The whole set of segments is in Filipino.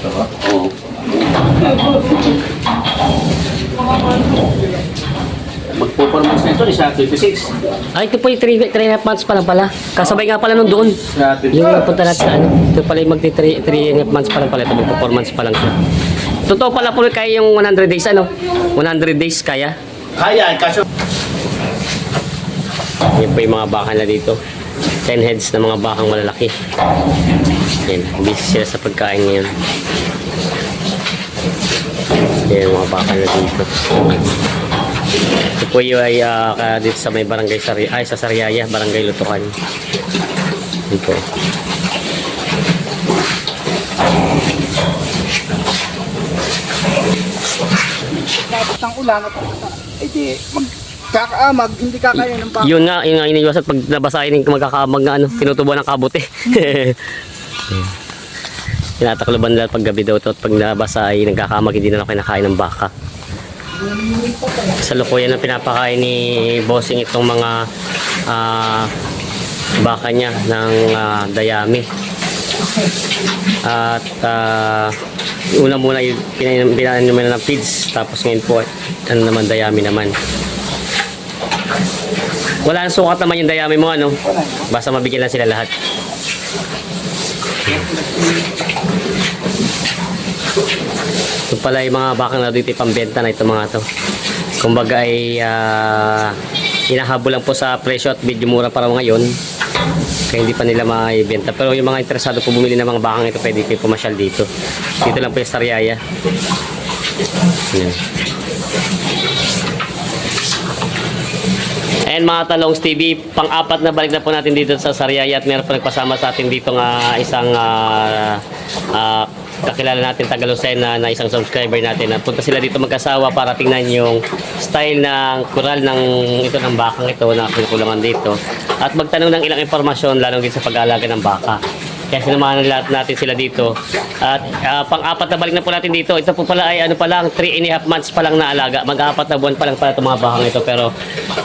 Oo. Magpo-performance na ito ni sa 26. Ay, ito po yung 3 and a half months pa lang pala. Kasabay nga pala nung doon. Sa 26. Yung napunta natin sa ano. Ito pala yung magti 3 and a half months pa lang pala. Ito magpo-4 pa lang siya. Totoo pala po kaya yung 100 days ano? 100 days kaya? Kaya, kaso Yan po yung mga baka na dito. 10 heads na mga bakang malalaki. Yan, busy sila sa pagkain ngayon. Yan mga baka na dito. Ito po yung ay ka- dito sa may barangay Sari ay sa Sariaya, barangay Lutukan. Yan po. Ng ulan at eh di magkakaamag, hindi kakaya ng baka. Yun nga, yun nga iniiwasan pag nabasahin yung magkakaamag na ano, tinutubo ng kabote. Tinatakloban nila pag gabi daw to at pag nabasa ay nagkakamag hindi na lang kinakain ng baka. Sa lukuyan na pinapakain ni Bossing itong mga ah, baka niya ng ah, dayami. At ah, una muna yung pinain pinain naman ng feeds tapos ngayon po ano naman dayami naman. Wala nang sukat naman yung dayami mo ano. Basta mabigyan lang sila lahat. Ito pala yung mga bakang na dito pambenta na ito mga to. Kumbaga ay ah, inahabol lang po sa presyo at medyo mura para ngayon. Kaya hindi pa nila maibenta. Pero yung mga interesado po bumili ng mga bakang ito, pwede kayo pumasyal dito. Dito lang po yung Sariaya. Yan. And mga Talongs TV, pang-apat na balik na po natin dito sa Sariaya at meron pa nagpasama sa atin dito nga isang ah, ah, kakilala natin taga Lucena na isang subscriber natin. Punta sila dito magkasawa para tingnan yung style ng kural ng ito ng bakang ito na kinukulangan dito at magtanong ng ilang impormasyon lalong din sa pag-aalaga ng baka. Kaya sinamahan lahat natin sila dito. At ah, pang-apat na balik na po natin dito. Ito po pala ay ano pa lang, 3 and a half months pa lang na alaga. Mag-apat na buwan pa lang pala itong mga bakang ito. Pero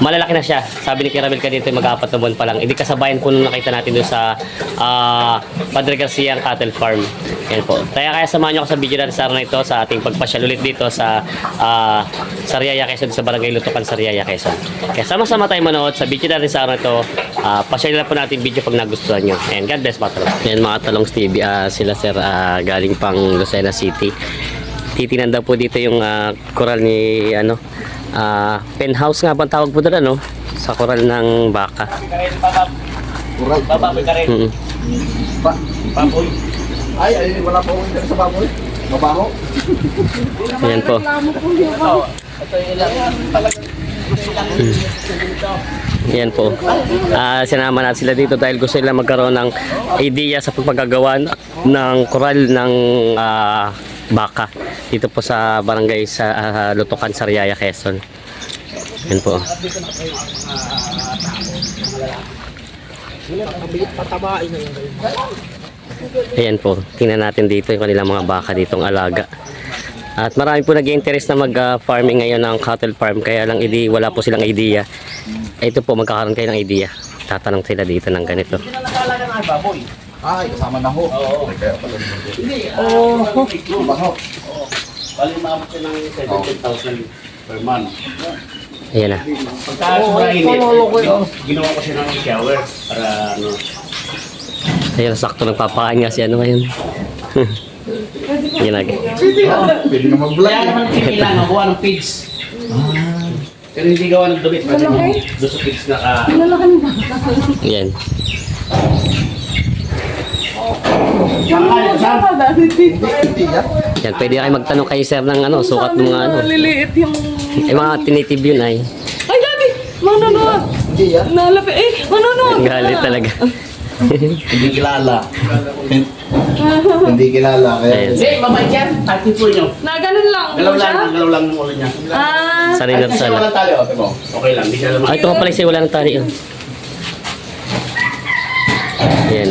malalaki na siya. Sabi ni Kirabel ka dito, mag-apat na buwan pa lang. Hindi kasabayan po nung nakita natin doon sa ah, Padre Garcia Cattle Farm. Yan po. Kaya kaya samahan nyo ako sa video natin sa araw na ito sa ating pagpasyal ulit dito sa uh, Sariaya Quezon sa Barangay Lutukan Sariaya Quezon. Kaya sama-sama tayo manood sa video natin sa araw na ito. Uh, pasyal na po natin video pag nagustuhan nyo. And God bless mga talong. Yan mga talong Stevie. ah, sila sir ah, galing pang Lucena City. Titinan daw po dito yung ah, koral ni ano ah, penthouse nga bang tawag po doon ano sa koral ng baka. Uray. Bababoy ka rin. Mm. Pa. Baboy. Ay, ay, wala po sa baboy. Mabaho. Yan po. Yan po. Ah, sinama natin sila dito dahil gusto nila magkaroon ng idea sa pagpagagawa ng koral ng ah, baka dito po sa barangay sa ah, Lutukan, Sariaya, Quezon. Yan po. Ayan po, tingnan natin dito yung kanilang mga baka ditong alaga. At marami po nag-interest na mag-farming ngayon ng cattle farm kaya lang hindi wala po silang idea. Ito po magkakaroon kayo ng idea. Tatanong sila dito ng ganito. Hindi na nakalaga ng baboy. Ay, kasama na ho. Oo. Hindi. Oh, mabaho. Bali maabot siya ng 17,000 per month. Ayan na. Pagka sobrang init, ginawa ko siya ng shower para ano. Ayan, sakto nagpapakain nga si ano ngayon. Yan na. Pwede na mag-vlog. Kaya naman kailangan gawa ng pigs. Pero hindi gawa ng damit. Kasi doon sa pigs na ka... Yan. Hindi yan. Yan, pwede kayo magtanong kay sir ng ano, sukat ng mga ano. Maliliit yung... Eh, mga tinitib yun ay. Ay, gabi! Manonood! Hindi yan. Nalapi. Eh, manonood! Galit talaga. Hindi kilala. Hindi kilala. Kaya Ayan. Hindi, mabait yan. Po nyo. Na ganun lang. Galaw lang, galaw lang ng ulo niya. Ah, Sa Ay, Rinal walang tali, okay mo. Okay lang, di siya naman. Ay, ito nga pala siya, wala ng tali. Oh. Yan.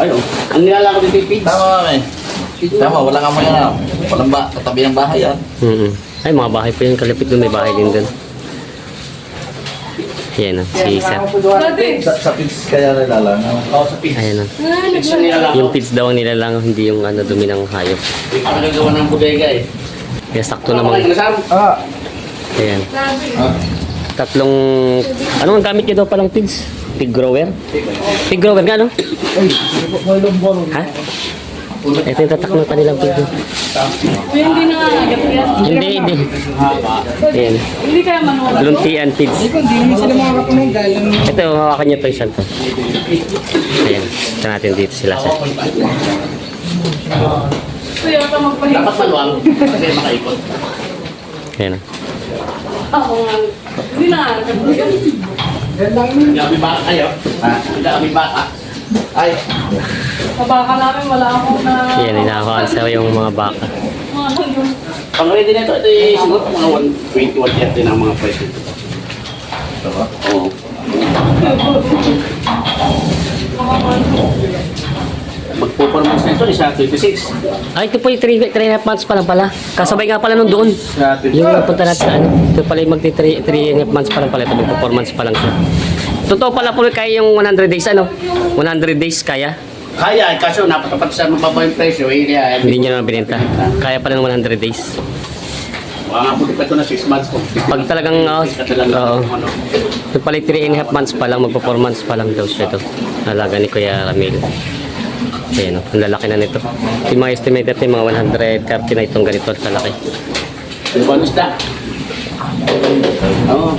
Ay, oh. Ang nilalako dito yung pigs. Tama kami. Tama, wala ka mo yan. ah. Walang ba, katabi ng bahay yan. Mm Ay, mga bahay po yun. Kalapit doon, may bahay din doon. Yan o, si. Dati. Sa, sa pigs kaya nilalangaw. Oo, sa pigs. Ayan o. Ah, Pigs yung nilalangaw. Yung pits daw nila lang, hindi yung ano, dumi ng hayop. Yung pinagagawa ng bodega eh. Kaya sakto Ano naman. nasama? Ah, Ayan. Grabe. Tatlong, ano ang gamit niya daw palang pigs? Pig grower? Pig grower nga, no? ay, may lumbong. Ha? Ito yung tatak ng kanilang. Kuya, hindi na agad yan. Hindi, hindi. Ayan. Hindi kaya manual. Luntian pigs. Hindi sila makakapunog dahil ang Ito, hawakan niyo to isang to. Ayan. Ito natin dito sila. Sir. Kuya, ito magpahinga. Dapat maluwang kasi makaikot. Ayan. Ako nga. Hindi na agad. Hindi kami baka kayo. Ha? Hindi kami baka. Ay, Kabaka namin, wala akong na... Ayan, inahawakan sa yung mga baka. Ano. Pang ready na ito, ito eh, siguro mga 120, 130 ng mga price nito. Oo. Mga ano. Magpo-performance na ito, isa 26. Ay, ito po yung 3 and a half months pa lang pala. Kasabay nga pala nung doon. Sa Yung napunta natin sa ano. Ito pala yung magti 3 and a half months pa lang pala. Ito performance pa lang siya. Totoo pala po kaya yung 100 days ano? 100 days kaya? Kaya, kaso napatapat sa mababa yung presyo, eh, kaya Hindi niya naman binenta. Kaya pala ng 100 days. Nga puti pa ito na 6 months ko. Pag talagang, uh, oo. Ano. Pala yung 3 and a half months pa lang, mag-performance pa lang daw siya ito. Alaga ni Kuya Ramil. Ayan o, ang lalaki na nito. Yung mga estimated yung mga 130 na itong ganito kalaki. Yung bonus na. Oo.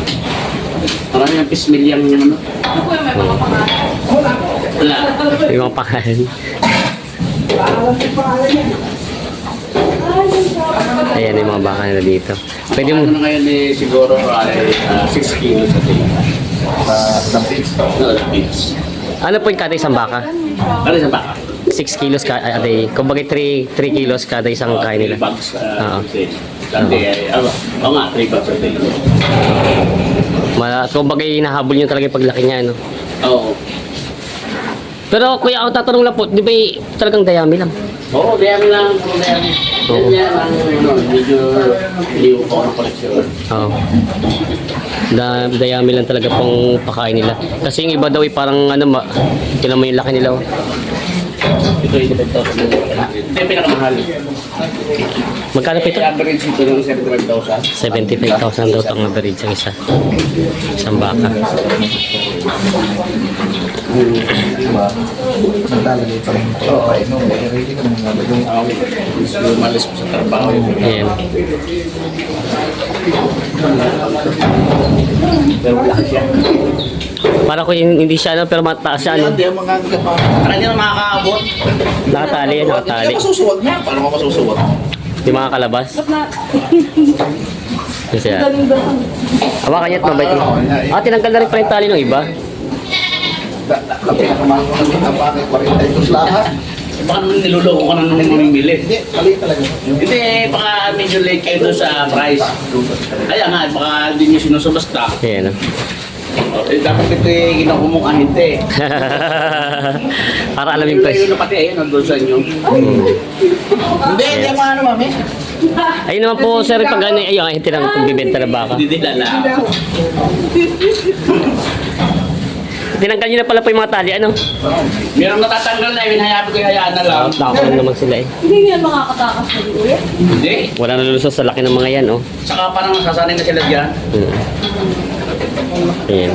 Marami ng pismil yung ano. Ano kuya, may mga pangalan. Yung mga pangalan. Ayan yung mga baka nila dito. Pwede mo, Ano na ngayon eh, siguro ay 6 kilos sa sa pigs. No, the pigs. ano po yung kada isang baka? Ano sa baka? 6 kilos ka a day. Kumbaga 3, 3 kilos kada isang kain nila. Three bags Oo. a day. Dati ay, ano, oo nga, 3 bags a day. Mala, kumbaga hinahabol nyo talaga yung paglaki niya, ano? Oo. Pero kuya, ako tatanong lang po, di ba y- talagang dayami lang? Oo, dayami lang. Dayami. Oo. Yan ang, ano, medyo liw ko ng koleksyon. Oo. Da, dayami lang talaga pong pakain nila. Kasi yung iba daw ay parang ano, ma, tinan mo yung laki nila. oh. Ito yung 75,000. Ito yung pinakamahal. Magkano po ito? Average ito ng 75,000. 75,000 daw itong average ang isa. Isang baka. Diba? Naglalagay pa rin ito. Okay, no, eh, ready ka naman nalagay. Ako, gusto umalis po sa trabaho. Ayan. Pero wala siya. Para ko hindi siya ano, pero mataas siya ano. Hindi, mga gapa. Para hindi na makakaabot. Nakatali yan, nakatali. Hindi ka masusuwag niya. Paano ka masusuwag? Yung mga kalabas. Ba't na? Kasi yan. Hawakan niya at mabait mo. Ah, tinanggal na rin pala yung tali ng iba. Da- Ang pinakamahal ko namin ang bakit 42 lahat. Eh, Baka naman niluloko ka na nung mamimili. Hindi, talaga. Hindi, baka medyo late kayo sa price. Kaya nga, baka hindi nyo sinusubasta. Ayan. oh. Eh, dapat ito yung kinakumuha hindi. Para alam yung Yung price. na pati ayun, nandun sa inyo. Hindi, hindi ang mga ano, mami. Ayun naman po, sir, pag ano, ayun, ay tinang bibenta na baka. Hindi din lala. Tinanggal niyo na pala po yung mga tali, ano? Meron natatanggal na, hinayaan ko yung hayaan na lang. Nakakulong naman sila eh. Hindi yan makakatakas na kuya. Hindi. Wala na lulusot sa laki ng mga yan, oh. Saka parang nasasanay na sila dyan. Hmm. Ayan.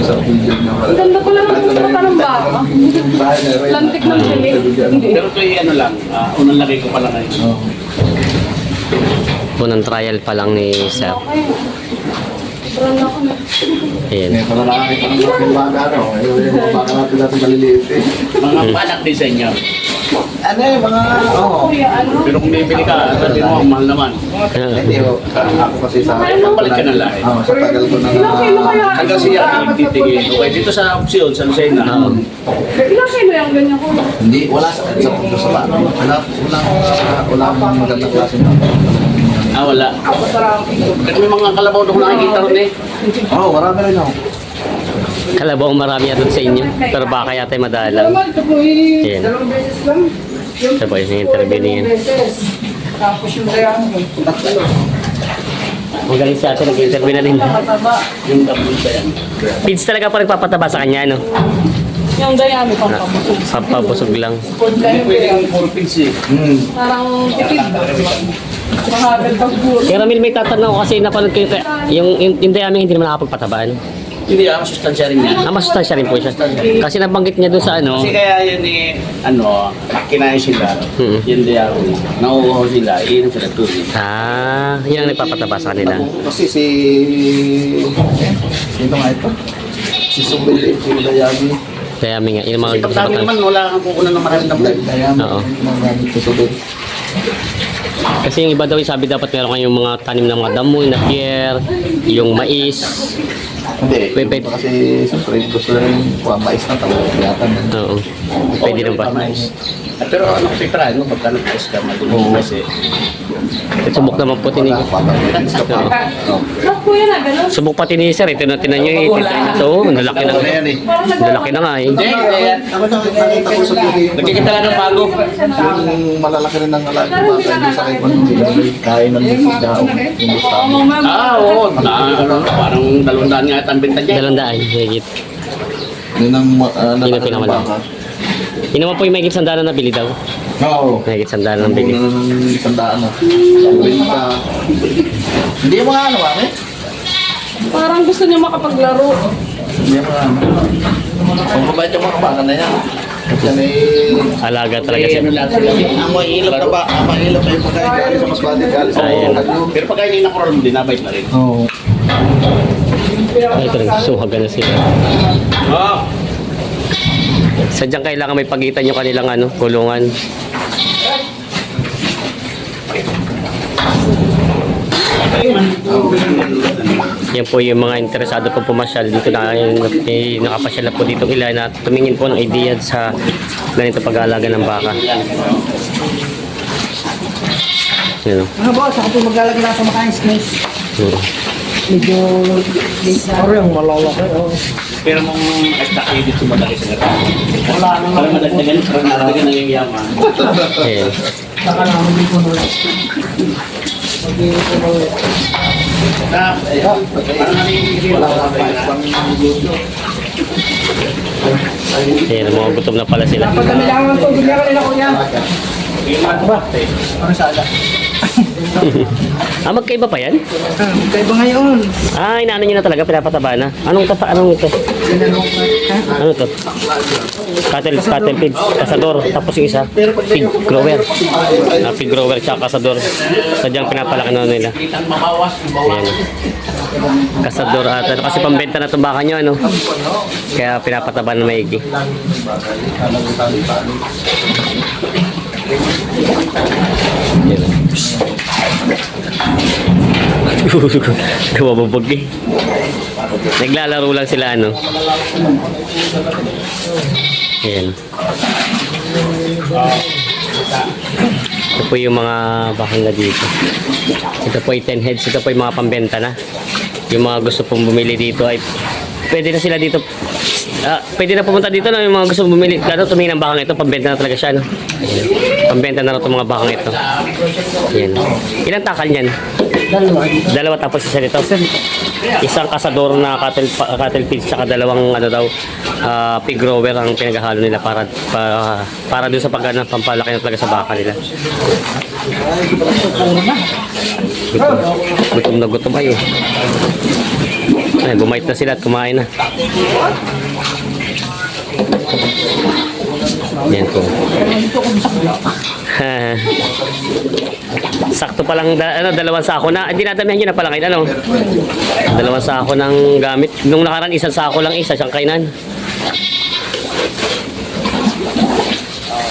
Sa video na wala. Ang ganda pala ng mata ng baka. Lantik ng. Hindi. Pero ito yung ano lang, ah, unang lagay ko pala ngayon. Unang trial pa lang ni sir. Okay. Sobrang laki na. Ayan. May pala nakakita ng aking baka, no? Ayun, yung baka natin natin maliliit eh. Mga panak din sa inyo. Ano eh, mga, oo. Kuya, ano? Pero kung bibili ka, sabi mo, mahal naman. Hindi, oh. Ako kasi sa... Ay, papalit ka ng lahi. Oo, sa tagal ko na kaya? Hanggang siya ang titigil. Okay, dito sa opsyon, sa Lucena. Ilang kilo yung ganyan ko? Hindi, wala sa sa puso sa baka. Wala, wala, wala akong magandang klase na. Ah, wala. Kasi may mga kalabaw doon nakikita ron eh. Oo, oh, marami rin ako. Kalabaw marami yata sa inyo. Pero baka yata ay madalang. Naman, ito po eh, Ayan. dalawang beses lang. Ito po yung interview niya. dalawang beses. Tapos yung dayan tatlo. Magaling si ate, nag-interview na din. Yung double ba yan? Pids talaga pa nagpapataba sa kanya, no? Yung dayami pang pabusog. Pampabusog lang. Hindi pwedeng full pigs eh. Hmm. Parang tipid. Mahagad pag Ramil, may tatanong ko kasi napanood yung, yung, yung, yung dayami hindi naman nakapagpatabaan. Hindi ah, masustansya rin yan. Ah, masustansya rin po siya. Kasi nabanggit niya doon sa ano, Kasi kaya yun eh, ano, kinain sila, Hmm. yun di ako, nauuhaw sila, iinom sila tubig. ah, yun ang nagpapataba sa kanila. Kasi si... Sino nga ito? Si Subel, si Dayami. Dayami nga, yun ang mga Kasi pag naman, wala kang kukunan ng maraming damdag. Dayami. Oo. Kasi yung iba daw sabi dapat meron kayong mga tanim ng mga damoy na pier, yung mais. Hindi. Pwede- Kasi siyempre gusto rin kuha mais na tao. Yata. Oo. Pwede rin ba? Ah, Pero ano kasi try mo, pagka nag-ice ka, magulo kasi. Subok naman po tinig. Kuya na gano'n? Subok pa ni sir, ito na tinan nyo eh. So, nalaki na. Ano eh? Nalaki na nga eh. Hindi, ko. Nagkikita lang ng bago. Yung malalaki rin ng alaga ng bata, hindi sa kahit anong sila may kain ng. Yung ma'am. Ah, oo. Ano, parang dalawang daan nga ang benta dyan. Dalawang daan, higit. Yun ang pinakamalaki. Yun naman po yung may higit sandalan na bili daw. Oo. May higit sandalan ng Bili bili. na ng tandaan na. Benta. Hindi mo nga ano, mami? Parang gusto niya makapaglaro. Hindi mo nga ano. Ang babait yung mga baka na yan. Alaga talaga siya. ano. Ang mailap na ba? Ang mailap na yung pagkain galing sa mas bati galing sa Ayan. Pero pagka hindi nakurol mo, dinabait na rin. Oo. Ay, rin, suhaga na sila. Oo. Sadyang kailangan may pagitan yung kanilang ano, kulungan. Yan po yung mga interesado po pumasyal dito na eh, nakapasyal na po dito ilan at tumingin po ng idea sa ganito pag-aalaga ng baka. Mga boss, ako po maglalagay na sa makain snakes. Medyo parang malalaki. Oh. Pero mong stock edit sa malaki sa gara. Wala naman. Parang madagdagan, parang madagdagan ng yung yaman. Ayan. Saka namin dito na. Mag-iito na ulit. Na, eh, parang nangyayari wala ka pa Ayan, mga gutom na pala sila. Pagdami lang ang tubig niya kanina kuya. Parang sada. Ah, magkaiba pa yan? Ah, magkaiba ngayon. Ah, inaano nyo na talaga, pinapataba na. Anong tapa, anong ito? Ano to? Cattle, cattle feed, kasador. Tapos yung isa, feed grower. Ah, feed grower tsaka kasador. Sadyang pinapalaki na nila. Ayan. Kasador at ano, kasi pambenta na itong baka nyo, ano? Kaya pinapataba na maigi. Yan. Gumababog eh. Naglalaro lang sila ano. Ayan. Ito po yung mga bakang na dito. Ito po ay 10 heads. Ito po yung mga pambenta na. Yung mga gusto pong bumili dito ay pwede na sila dito Ah, pwede na pumunta dito na yung mga gusto bumili. Ano, tumingin ng bakang ito, pambenta na talaga siya, no? Pambenta na rin itong mga bakang ito. Ayan. Ilang takal niyan? Dalawa. Dalawa tapos isa nito. Isang kasador na cattle, cattle feeds saka dalawang ano daw ah, pig grower ang pinaghahalo nila para para, para doon sa pagana pampalaki na talaga sa baka nila. Gutom, gutom na gutom ay. Ay, bumait na sila at kumain na. Yan po. Sakto pa lang da, ano, dalawang sako na. Hindi nadamihan nyo na pala kayo, ano? Dalawang sako ng gamit. Nung nakaraan, isang sako lang isa, siyang kainan.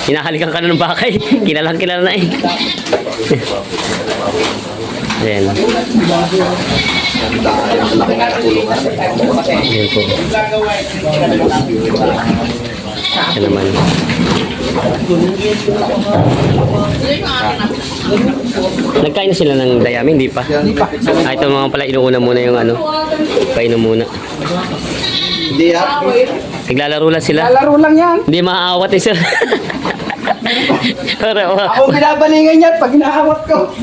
Hinahalikan ka na ng bakay. Kilalang kilala na eh. Ayan. Ayan po. Ayan naman. Nagkain na sila ng dayami, hindi pa? Ah, ito mga pala, inuuna muna yung ano. Painom muna. Hindi ah. Naglalaro lang sila. Lalaro lang yan. Hindi maaawat eh sir. Pero, oh, Ako binabalingan yan pag inaawat ko.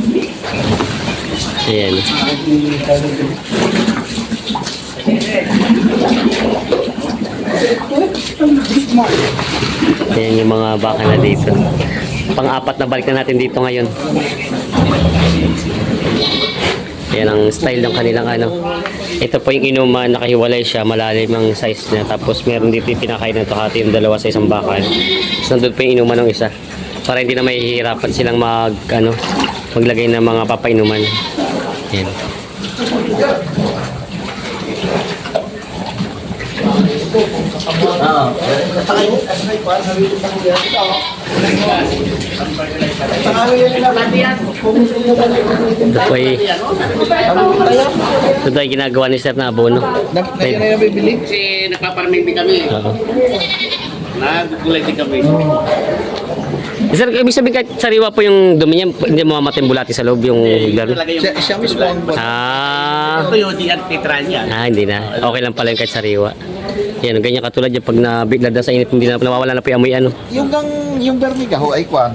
Ayan. Ayan yung mga baka na dito. Pang-apat na balik na natin dito ngayon. Yan ang style ng kanilang ano. Ito po yung inuman, nakahiwalay siya, malalim ang size niya. Tapos meron dito yung pinakain na hati yung dalawa sa isang baka. Tapos nandun po yung inuman ng isa. Para hindi na mahihirapan silang mag, ano, maglagay ng mga papainuman. Yan. Ito po ay, ito ay ginagawa ni Sir na abono. Na, na yun na yung bibili? Kasi nagpaparming din kami. Oo. Nagkulay din kami. Sir, ibig sabihin kahit sariwa po yung dumi niya, hindi mo mamatay yung bulati sa loob yung yung Siya, siya mismo ang Ah, Ito yung di at yan. ah, hindi na. Okay lang pala yung kahit sariwa. Yan, ganyan katulad yung pag nabigla na sa init, hindi na nawawala na po yung amoy ano. Yung gang, yung vermiga ho ay kwan.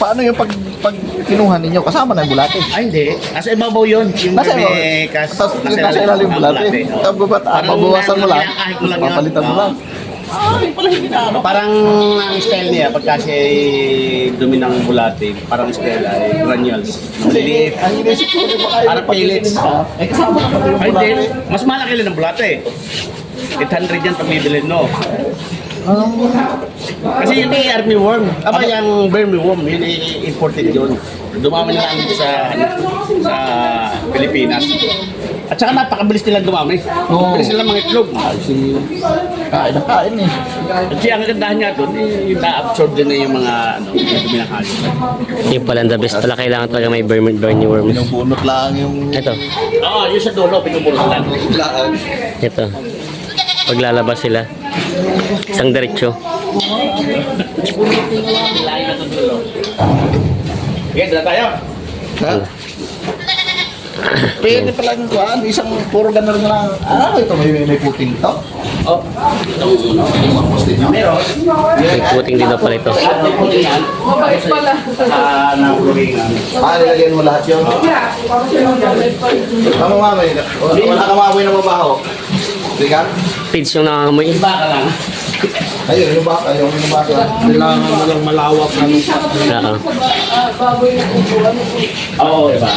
Paano yung pag, pag kinuha ninyo? Kasama na yung bulate. Ay, hindi. Nasa ibabaw yun. Yung Nasa ibabaw. may kas... Tapos nasa ilalim yung bulate. Tapos ah, mabawasan mo lang? mo lang yun. Papalitan mo lang. Hindi ano. Parang ang style niya, pagka siya ay dumi ng bulate, parang style ay granules. Maliliit. Parang pellets. Eh kasama na pala yung Ay, hindi. bulate. Mas malaki lang ng bulate. 800 yan pag bibili, no? Kasi yun ay army worm. Aba yung vermi worm, yun ay imported yun. Dumami na lang sa, ano, sa Pilipinas. At saka napakabilis nilang dumami. Oo. Bilis nilang mga itlog. Si kain na kain eh. At siya ang kagandahan niya doon, eh, na-absorb din na yung mga ano, yung dumi ng. Yung pala the best pala, kailangan talaga may burn, burny worms. Binubunot lang yung Ito, Oo, yung sa dulo, pinubulong lang. laan. ito. Paglalabas sila, isang diretsyo. Lain na sa dulo. Okay, dala tayo. Ha? Pwede pala yung kuhan, isang puro ganun na lang. Ah, ito may, may puting to. Oh, ano, meron. May puting din pala ito. Mabait pala. Nakulingan. Ah, nilagyan mo lahat yun. Tama mamay. Wala wala ka mamoy na mabaho. Hindi ka? Pids yung nangangamoy. Iba ka lang. Ayun, yung baka, yung baka. Kailangan mo lang malawak na. Oo. Upuan. Oo, iba.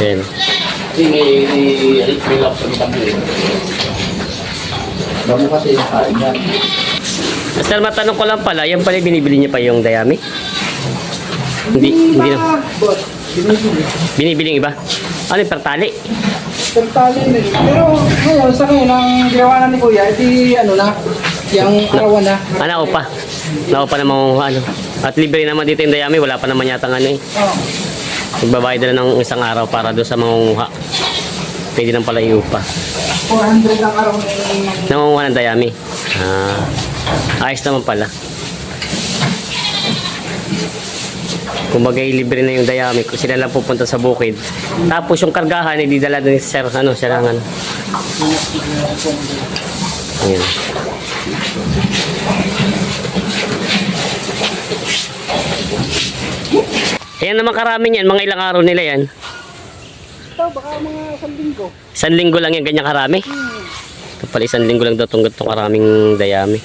Yan. Kasi may refill up sa kami. Damo kasi yung kain yan. Sir, matanong ko lang pala, yan pala yung binibili niya pa yung dayami? Hindi, hindi na. Binibili yung iba? Ano yung pertali? Tantali na. Pero ngayon, sa ngayon, ang ginawa na ni Kuya, edi ano na, yung arawan na. Ah, naupa. Naupa na mga ano. At libre naman dito yung dayami, wala pa naman yata ano eh. Oh. Magbabayad na ng isang araw para doon sa mangunguha. Pwede lang pala iupa. 400 ang araw na Nangunguha ng dayami. Ah, ayos naman pala. Kumbaga libre na yung dayami kung sila lang pupunta sa bukid. Tapos yung kargahan, ididala din ni Sir, ano, ano. Ayan. Ayan naman karami niyan, mga ilang araw nila yan. ito, baka mga isang linggo. Isang linggo lang yan, ganyan karami. Ito pala isang linggo lang daw itong itong karaming dayami.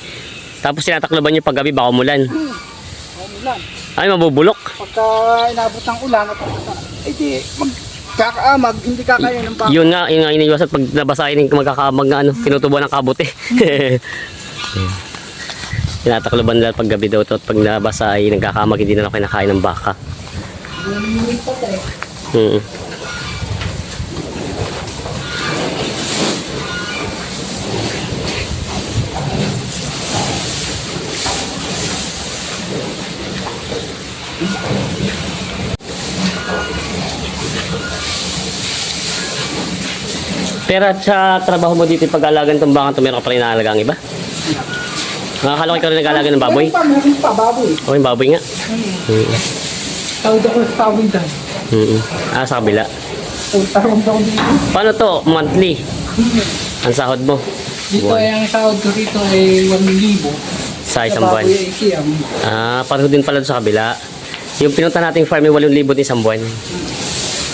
Tapos tinatakloban nyo paggabi, baka umulan. Ulan. Ay, mabubulok. Pagka inabot ng ulan at eh di, magkakaamag, hindi kakaya ng baka. Yun nga, yun nga iniiwasan pag nabasahin yung magkakaamag na ano, tinutubo ng kabote. Tinatakloban nila paggabi daw to at pag nabasa ay nagkakamag hindi na lang kinakain ng baka. Mm. Pero sa trabaho mo dito, pag-alagan itong baka, meron ka pa rin inaalagang iba? Nakakala ko ikaw rin nag-aalaga ng baboy? Meron pa, meron pa, baboy. O yung baboy nga. Mm. Tawag ako sa tawag dyan. Mm. Ah, sa kabila. Punta rin daw dito. Paano to? Monthly? Ang sahod mo? Dito ay ang sahod ko dito ay 1,000. Sa isang buwan? Ay. Ah, pareho din pala sa kabila. Yung pinunta nating farm, yung 8,000 din isang buwan.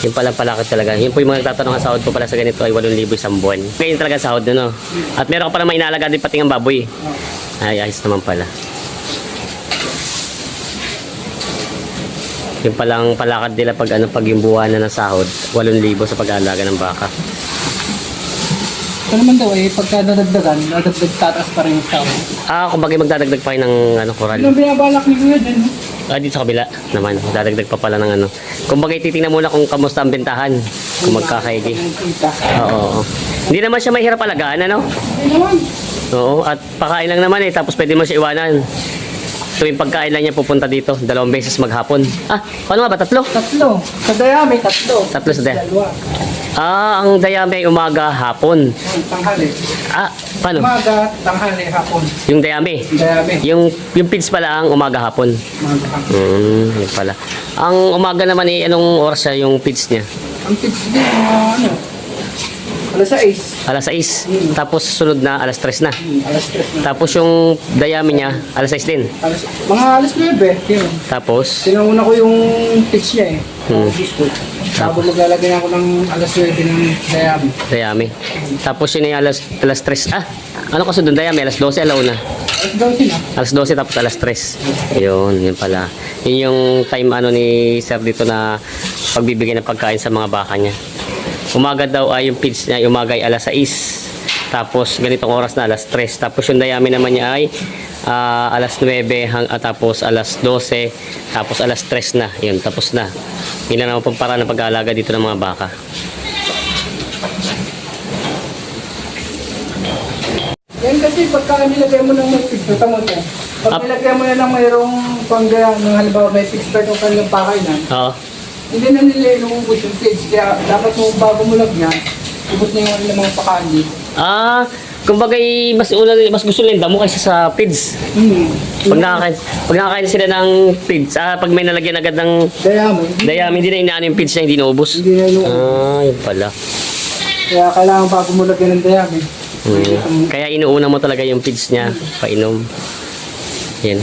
Yung pala palakad talaga. Yun po yung mga nagtatanong ang sahod ko pala sa ganito ay 8,000 isang buwan. Ganyan talaga sahod no? At meron ka pala may inalaga din pati ng baboy. Ay, ayos naman pala. Yung palang palakad nila pag ano pag yung buwan na ng sahod, 8,000 sa pag-aalaga ng baka. Ito naman daw eh, pagka nadagdagan, nadagdag tataas pa rin yung tao. Ah, kumbaga magdadagdag pa kayo ng ano, koral. Ano binabalak ni Kuya dyan? Ah, dito sa kabila naman, dadagdag pa pala ng ano. Kumbaga titingnan muna kung kamusta ang bentahan, kung magkakaigi. Oo, oo. Hindi naman siya mahirap alagaan, ano? Hindi naman. Oo, at pakain lang naman eh, tapos pwede mo siya iwanan. Tuwing pagkain lang niya pupunta dito, dalawang beses maghapon. Ah, paano nga ba? Tatlo? Tatlo. Sa daya may tatlo. Tatlo sa daya. Dalawa. Ah, ang dayami ay umaga, hapon. Ang tanghali. Ah, paano? Umaga, tanghali, hapon. Yung dayami. Dayami. Yung, yung pids pala ang umaga, hapon. Umaga, hapon. Hmm, yun pala. Ang umaga naman eh, anong oras siya yung pids niya? Ang tips din, mga ano, alas 6. Alas 6. Tapos sunod na, alas 3 na. Hmm, alas 3 na. Tapos yung dayami niya, alas 6 din. Alas, mga alas 9, yun. Tapos, Tinauna ko yung pitch niya eh. Hmm. Hmm. Tapos maglalagay ako ng alas 9 ng dayami. dayami. Tapos yun ay alas, alas 3. Ah, ano kasi doon dayami? Alas 12, alauna. Alas 12 na. Alas 12 tapos alas 3. Yun, yun pala. Yun yung time ano ni sir dito na pagbibigay ng pagkain sa mga baka niya. Umaga daw ay yung feeds niya, umaga ay alas 6. Tapos ganitong oras na alas 3. Tapos yung dayami naman niya ay ah, alas 9 hang, ah, tapos alas 12 tapos alas 3 na. Yun, tapos na. Yun na naman pong para ng pag-aalaga dito ng mga baka. Yan kasi pagka nilagay mo ng may pitch, ito mo ito. Pag nilagay mo na ng mayroong panggaya, ng halimbawa may pa itong kanilang pakainan, Oo. Hindi na nila inuubos yung pitch. Kaya dapat mo bago mo lagyan, ubos na yung kanilang mga pakain dito. Ah, kumbaga eh, mas una mas gusto nila yung damo kaysa sa feeds. Hmm. Pag nakakain, pag nakakain sila ng feeds, ah, pag may nalagyan agad ng Dayami, dayami, hindi na inaano yung feeds na hindi naubos. hindi na inuubos. Ah, yun pala. Kaya kailangan bago mo lagyan ng dayami. Hmm. Kaya inuuna mo talaga yung feeds niya, painom. Yan.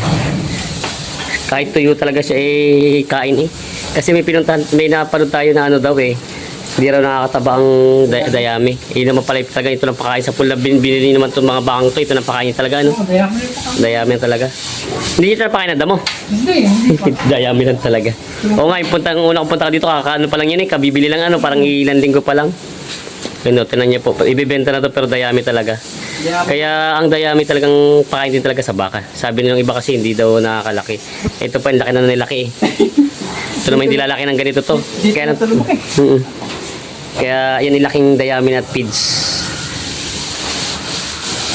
Kahit tuyo talaga siya eh, kain eh. Kasi may pinuntahan, may napanood tayo na ano daw eh. Hindi raw nakakataba ang day- dayami. Yun naman pala talaga ito ng pakain sa pula. Bin, binili naman itong mga bakang to. Ito ng pakain niya talaga ano. Oh, dayami talaga. Hindi ito na pakain na damo. Hindi, hindi. Dayami lang talaga. Oo nga, yung punta, una kong punta dito, kakaano pa lang yan eh, kabibili lang ano, parang ilan linggo pa lang. Ano, tinan niyo po, ibibenta na to pero dayami talaga. Kaya ang dayami talagang pakain din talaga sa baka. Sabi ng iba kasi hindi daw nakakalaki. Ito pa yung laki na nilaki eh. Ito naman hindi lalaki ng ganito to. Kaya, na. Kaya yan yung laking dayami at feeds.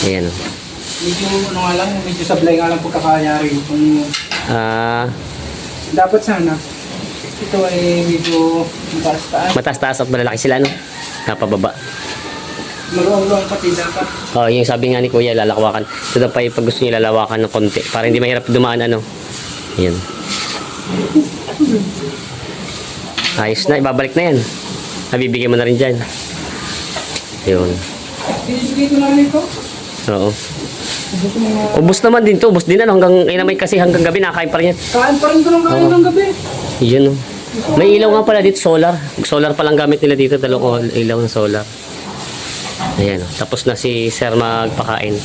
Ayan. Medyo ano nga lang, medyo sablay nga lang pagkakayari. Kung Ah, dapat sana, ito ay medyo mataas-taas. mataas-taas at malalaki sila no. Napababa. Maluwang-luwang pati dapat. Oh, yung sabi nga ni Kuya, lalakwakan. Ito pa yung pag gusto niyo lalawakan ng konti. Para hindi mahirap dumaan ano. Yan. Ayos na, ibabalik na yan. Nabibigay mo na rin dyan. Yun. Binibigay ko namin ito. Oo. Ubus naman din to. Ubus din ano. Hanggang, naman kasi hanggang gabi nakakain pa rin yan. Kain pa rin ko ng kain Oo. ng gabi. Yun. May ilaw nga pala dito, solar. Solar pa lang gamit nila dito, dalawang ilaw ng solar. Ayan, tapos na si Sir magpakain.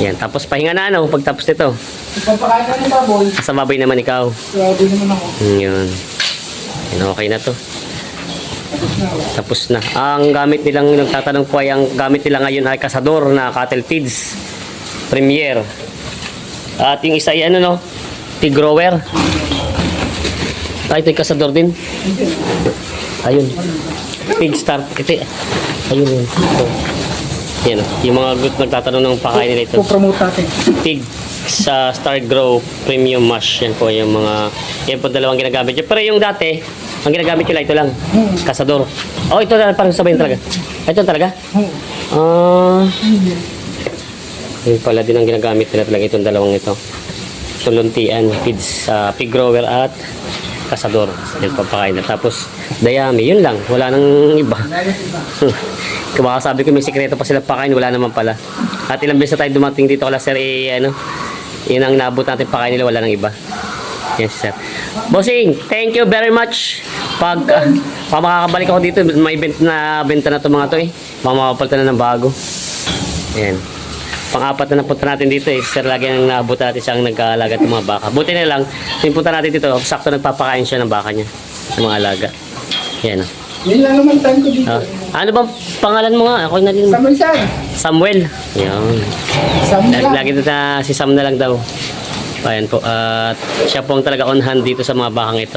Ayan, tapos pahinga na ano, pagtapos nito. Pagpakain ka ng baboy, Sa baboy naman ikaw. grabe naman ako. Yun. Yun, okay na to. Tapos na na. Ang gamit nilang, nagtatanong po ay ang gamit nila ngayon ay kasador na cattle feeds. Premier. At yung isa ay ano no, pig grower. Ay, ito yung kasador din. Ayun. Pig star. Ito, ayun yun. Ito. Yan, yung mga gut nagtatanong ng pakain nila ito. Pupromote natin. Pig sa Star Grow Premium Mash. Yan po yung mga, yan po dalawang ginagamit nyo. Pero yung dati, ang ginagamit lang ito lang. Hmm. Kasador. Oh, ito na parang sabay talaga. Ito talaga? Oo. Ah, yun pala din ang ginagamit nila talaga itong dalawang ito. Tuluntian, feeds, sa pig grower at kasador. Yan papakain na. Tapos, dayami. Yun lang. Wala nang iba. Baka sabi ko may sikreto pa sila pakain, wala naman pala. At ilang beses tayo dumating dito kala sir, eh, ano, yun ang naabot natin pakain nila, wala nang iba. Yes, sir. Bossing, thank you very much. Pag, uh, pag makakabalik ako dito, may bent na benta na to mga to eh. Mamapalitan na ng bago. Ayan. Pang-apat na napunta natin dito eh. Sir, lagi nang naabutan natin siyang nag-aalaga ng mga baka. Buti na lang, yung punta natin dito, sakto nagpapakain siya ng baka niya. Ng mga alaga. Yan. ah. Yun lang naman time ko dito. Ah, ano bang pangalan mo nga? Ako na din. Samuel San. Samuel. Yan. Sam Lagi, lang. lagi na si Sam na lang daw. Ayan po. At siya po ang talaga on hand dito sa mga bakang ito.